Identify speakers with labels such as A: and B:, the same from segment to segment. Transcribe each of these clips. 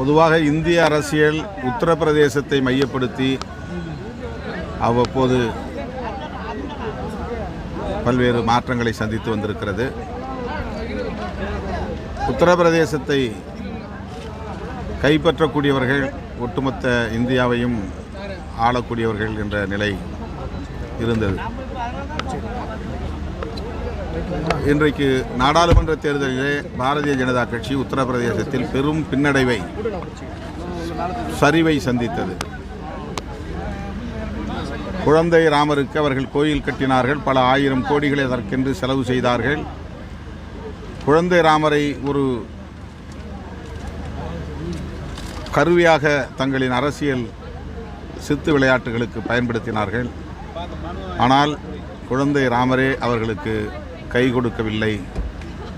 A: பொதுவாக இந்திய அரசியல் உத்தரப்பிரதேசத்தை மையப்படுத்தி அவ்வப்போது பல்வேறு மாற்றங்களை சந்தித்து வந்திருக்கிறது. உத்தரப்பிரதேசத்தை கைப்பற்றக்கூடியவர்கள் ஒட்டுமொத்த இந்தியாவையும் ஆளக்கூடியவர்கள் என்ற நிலை இருந்தது. இன்றைக்கு நாடாளுமன்ற தேர்தலிலே பாரதிய ஜனதா கட்சி உத்தரப்பிரதேசத்தில் பெரும் பின்னடைவை சரிவை சந்தித்தது. குழந்தை ராமருக்கு அவர்கள் கோயில் கட்டினார்கள். பல ஆயிரம் கோடிகளை அதற்கென்று செலவு செய்தார்கள். குழந்தை ராமரை ஒரு கருவியாக தங்களின் அரசியல் சித்து விளையாட்டுகளுக்கு பயன்படுத்தினார்கள். ஆனால் குழந்தை ராமரே அவர்களுக்கு கை கொடுக்கவில்லை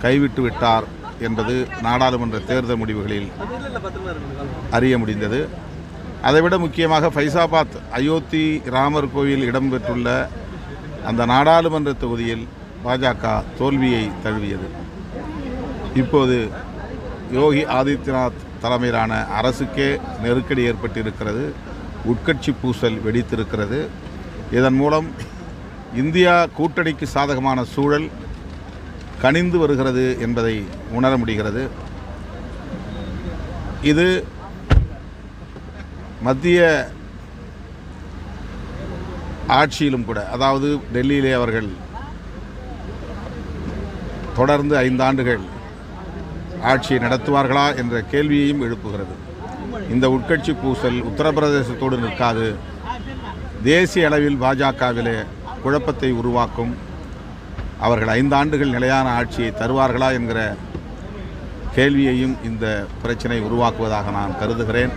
A: கைவிட்டு விட்டார் என்பது நாடாளுமன்ற தேர்தல் முடிவுகளில் அறிய முடிந்தது. அதைவிட முக்கியமாக ஃபைசாபாத் அயோத்தி ராமர் கோவில் இடம்பெற்றுள்ள அந்த நாடாளுமன்ற தொகுதியில் பாஜக தோல்வியை தழுவியது. இப்போது யோகி ஆதித்யநாத் தலைமையிலான அரசுக்கே நெருக்கடி ஏற்பட்டிருக்கிறது உட்கட்சி பூசல் வெடித்திருக்கிறது. இதன் மூலம் இந்தியா கூட்டணிக்கு சாதகமான சூழல் கனிந்து வருகிறது என்பதை உணர முடிகிறது. இது மத்திய ஆட்சியிலும் கூட அதாவது டெல்லியிலே அவர்கள் தொடர்ந்து ஐந்தாண்டுகள் ஆட்சியை நடத்துவார்களா என்ற கேள்வியையும் எழுப்புகிறது. இந்த உட்கட்சி பூசல் உத்தரப்பிரதேசத்தோடு நிற்காது. தேசிய அளவில் பாஜகவிலே குழப்பத்தை உருவாக்கும் அவர்கள் ஐந்தாண்டுகள் நிலையான ஆட்சியை தருவார்களா என்கிற கேள்வியையும் இந்த பிரச்சனை உருவாக்குவதாக நான் கருதுகிறேன்.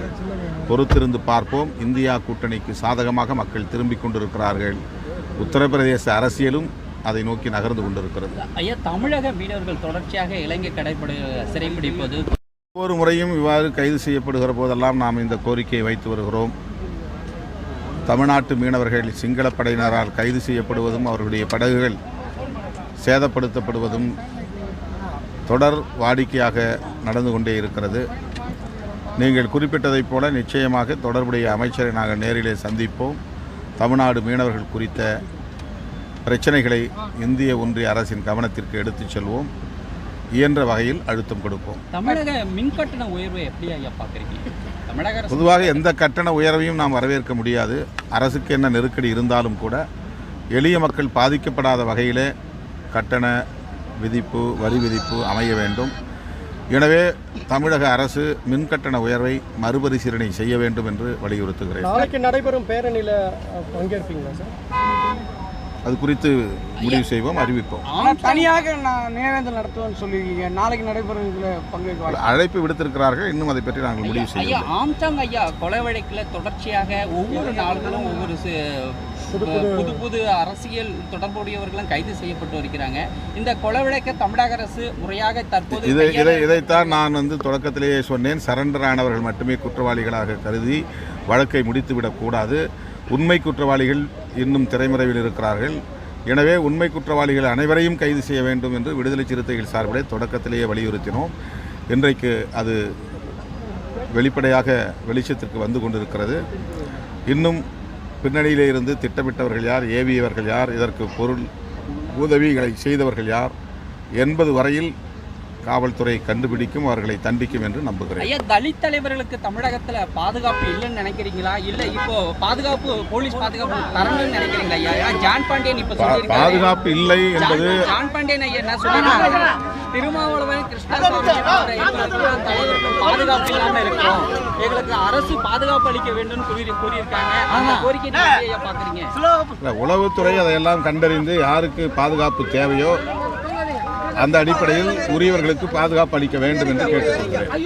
A: பொறுத்திருந்து பார்ப்போம். இந்தியா கூட்டணிக்கு சாதகமாக மக்கள் திரும்பிக் கொண்டிருக்கிறார்கள். உத்தரப்பிரதேச அரசியலும் அதை நோக்கி நகர்ந்து கொண்டிருக்கிறது.
B: ஐயா தமிழக மீனவர்கள் தொடர்ச்சியாக இலங்கை கடைப்படை சிறைப்பிடிப்பது
A: ஒவ்வொரு முறையும் இவ்வாறு கைது செய்யப்படுகிற போதெல்லாம் நாம் இந்த கோரிக்கையை வைத்து வருகிறோம். தமிழ்நாட்டு மீனவர்கள் சிங்களப் படையினரால் கைது செய்யப்படுவதும் அவர்களுடைய படகுகள். சேதப்படுத்தப்படுவதும் தொடர் வாடிக்கையாக நடந்து கொண்டே இருக்கிறது. நீங்கள் குறிப்பிட்டதைப் போல நிச்சயமாக தொடர்புடைய அமைச்சரை நாங்கள் நேரிலே சந்திப்போம். தமிழ்நாடு மீனவர்கள் குறித்த பிரச்சனைகளை இந்திய ஒன்றிய அரசின் கவனத்திற்கு எடுத்துச் செல்வோம். இயன்ற வகையில் அழுத்தம் கொடுப்போம்.
B: தமிழக மின் கட்டண உயர்வை எப்படி ஐயா பார்க்குறீங்க? தமிழக
A: பொதுவாக எந்த கட்டண உயர்வையும் நாம் வரவேற்க முடியாது. அரசுக்கு என்ன நெருக்கடி இருந்தாலும் கூட எளிய மக்கள் பாதிக்கப்படாத வகையிலே கட்டண விதிப்பு வரி விதிப்பு அமைய வேண்டும். எனவே தமிழக அரசு மின் கட்டண உயர்வை மறுபரிசீலனை செய்ய வேண்டும் என்று வலியுறுத்துகிறேன்.
C: நாளைக்கு நடைபெறும் பேரணியில் பங்கேற்பீங்களா சார்?
A: அது குறித்து முடிவு செய்வோம் அறிவிப்போம்.
C: ஆனால் தனியாக நான் நினைவேந்தல் நடத்துவேன்னு சொல்லியிருக்கீங்க. நாளைக்கு நடைபெறும் இதில் பங்கேற்க
A: அழைப்பு விடுத்திருக்கிறார்கள் இன்னும் அதை பற்றி நாங்கள் முடிவு
B: ஐயா
A: செய்யவில்லை.
B: ஆம்சாங் ஐயா. கொலை வழக்கில் தொடர்ச்சியாக ஒவ்வொரு நாள்களும் ஒவ்வொரு சி- புது புது அரசியல் தொடர்புடையவர்களும் கைது செய்யப்பட்டு வருகிறாங்க. இந்த கொலை வழக்கை தமிழக அரசு முறையாக தற்போது
A: இதை இதை இதைத்தான் நான் வந்து தொடக்கத்திலேயே சொன்னேன். சரண்டர் ஆனவர்கள் மட்டுமே குற்றவாளிகளாக கருதி வழக்கை முடித்துவிடக்கூடாது உண்மை குற்றவாளிகள் இன்னும் திரைமறைவில் இருக்கிறார்கள். எனவே உண்மை குற்றவாளிகள் அனைவரையும் கைது செய்ய வேண்டும் என்று விடுதலை சிறுத்தைகள் சார்பிலே தொடக்கத்திலேயே வலியுறுத்தினோம். இன்றைக்கு அது வெளிப்படையாக வெளிச்சத்திற்கு வந்து கொண்டிருக்கிறது. இன்னும் பின்னணியிலே இருந்து திட்டமிட்டவர்கள் யார் ஏவியவர்கள் யார் இதற்கு பொருள் உதவிகளை செய்தவர்கள் யார் என்பது வரையில் காவல்துறை கண்டுபிடிக்கும் அவர்களை தண்டிக்கும் என்று நம்புகிறேன்.
B: ஐயா தலித் தலைவர்களுக்கு தமிழகத்துல பாதுகாப்பு இல்லைன்னு நினைக்கிறீங்களா? இல்ல இப்போ பாதுகாப்பு போலீஸ் பாதுகாப்பு தரணும்னு நினைக்கிறீங்களா ஐயா? ஜான் பாண்டியன் இப்ப
A: பாதுகாப்பு இல்லை என்பது
B: ஜான் பாண்டியன் ஐயா என்ன சொல்லியிருக்காரு திருமாவளவன் தலைவர்கள் பாதுகாப்பு இல்லாம இருக்கும். எங்களுக்கு அரசு பாதுகாப்பு அளிக்க வேண்டும் கூறி கூறியிருக்காங்க. அந்த கோரிக்கை பாக்குறீங்க.
A: உளவுத்துறை அதையெல்லாம் கண்டறிந்து யாருக்கு பாதுகாப்பு தேவையோ அந்த அடிப்படையில் உரியவர்களுக்கு பாதுகாப்பு அளிக்க வேண்டும் என்று கேட்டுக்கொள்கிறேன்.